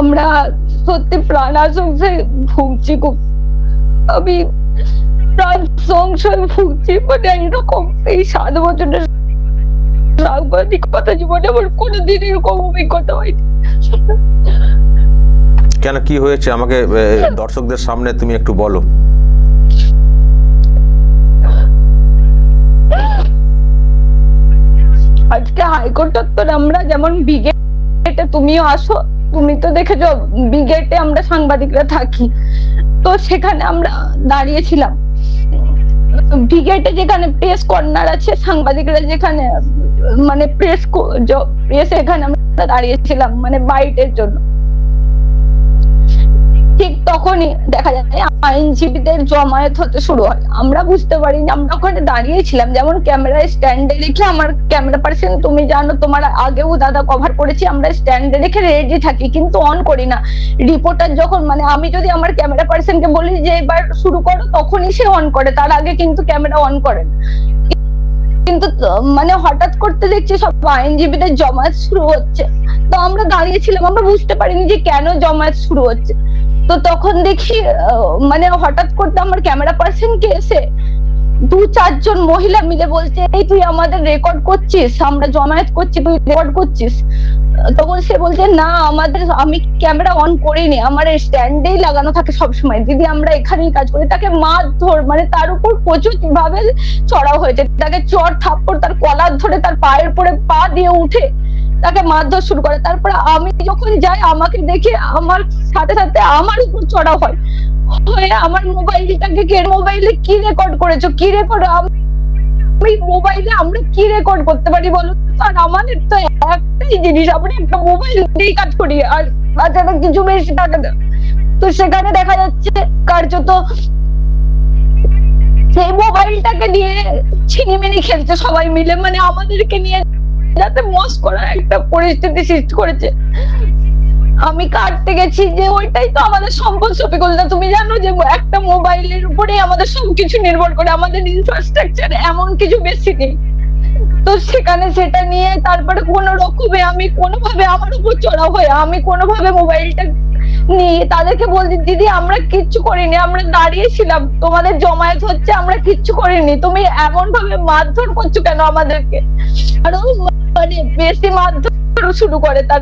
আমরা সত্যি প্রাণ আসংশে ভুগছি খুব। আমি প্রাণ সংশয় ভুগছি মানে এরকম এই সাত বছরের সাংবাদিকতা জীবনে আমার কোনোদিন এরকম অভিজ্ঞতা হয়নি। কেন কি হয়েছে? আমাকে দর্শকদের সামনে তুমি একটু বলো। আজকে হাইকোর্ট চত্বর আমরা যেমন ব্রিগেডে তুমিও আসো তুমি তো দেখেছ ব্রিগেডে আমরা সাংবাদিকরা থাকি। তো সেখানে আমরা দাঁড়িয়েছিলাম। ব্রিগেডে যেখানে প্রেস কর্নার আছে, সাংবাদিকরা যেখানে মানে প্রেস প্রেস এখানে আমরা দাঁড়িয়েছিলাম মানে বাইটের জন্য। তখনই দেখা যায় আইনজীবীদের জমায়েত হতে শুরু হয়। আমরা বুঝতে পারি যে আমরা ওখানে দাঁড়িয়েছিলাম যেমন ক্যামেরায় স্ট্যান্ডে রেখে আমার ক্যামেরা পার্সন তুমি জানো তোমার আগেও দাদা কভার করেছি, আমরা স্ট্যান্ডে রেখে রেডি থাকি, কিন্তু অন করি না। রিপোর্টার যখন মানে আমি যদি আমার ক্যামেরা পার্সনকে বলি যে এবার শুরু করো, তখনই সে অন করে। তার আগে কিন্তু ক্যামেরা অন করে না। কিন্তু মানে হঠাৎ করতে দেখছি সব আইনজীবীদের জমায়েত শুরু হচ্ছে। তো আমরা দাঁড়িয়েছিলাম, আমরা বুঝতে পারিনি যে কেন জমায়েত শুরু হচ্ছে। তো তখন দেখি মানে হঠাৎ করতে আমার ক্যামেরা পার্সন কে এসে দু চারজন মহিলা মিলে বলছে, এই তুই আমাদের রেকর্ড করছিস, আমরা জমায়েত করছি, তুই রেকর্ড করছিস। তখন সে বলছে, না, আমাদের, আমি ক্যামেরা অন করিনি, আমার স্ট্যান্ডেই লাগানো থাকে সব সময় দিদি আমরা এখানেই কাজ করি, তাকে মারধর মানে তার উপর প্রচুর ভাবে চড়াও হয়েছে। তাকে চর থাপ্পড়, তার কলার ধরে তার পায়ের পরে পা দিয়ে উঠে তাকে মারধর শুরু করে। তারপরে আমি যখন যাই, আমাকে দেখে আমার সাথে সাথে আমার উপর চড়া হয়। হয়ে আমার মোবাইলটাকে কে মোবাইলে কি রেকর্ড করেছ? কি রেকর্ড আমি মোবাইলে আমরা কি রেকর্ড করতে পারি বলো আর আমাদের তো একটাই জিনিস একটা মোবাইল দিয়েই কাজ করি। আর কিছু বেশি টাকা তো সেখানে দেখা যাচ্ছে, কার্যত সেই মোবাইলটাকে নিয়ে ছিনিমিনি খেলছে সবাই মিলে। মানে আমাদেরকে নিয়ে যাতে মস করা একটা পরিস্থিতি সৃষ্টি করেছে। আমি কাটতে গেছি যে ওইটাই তো আমাদের সম্পদ শফিকুল্লাহ। তুমি জানো যে একটা মোবাইলের উপরেই আমাদের সবকিছু নির্ভর করে, আমাদের ইনফ্রাস্ট্রাকচার এমন কিছু বেশি নেই। তো সেখানে সেটা নিয়ে তারপরে কোনো রকমে আমি কোনোভাবে আমার উপর চড়া হয়ে, আমি কোনোভাবে মোবাইলটা নিয়ে তাদেরকে বলছি, দিদি, আমরা কিচ্ছু করিনি, আমরা দাঁড়িয়েছিলাম তোমাদের জমায়েত হচ্ছে, আমরা কিচ্ছু করিনি। তুমি এমন ভাবে মারধর করছ কেন আমাদেরকে? আরও মানে বেশি মারধর শুরু করে তারা।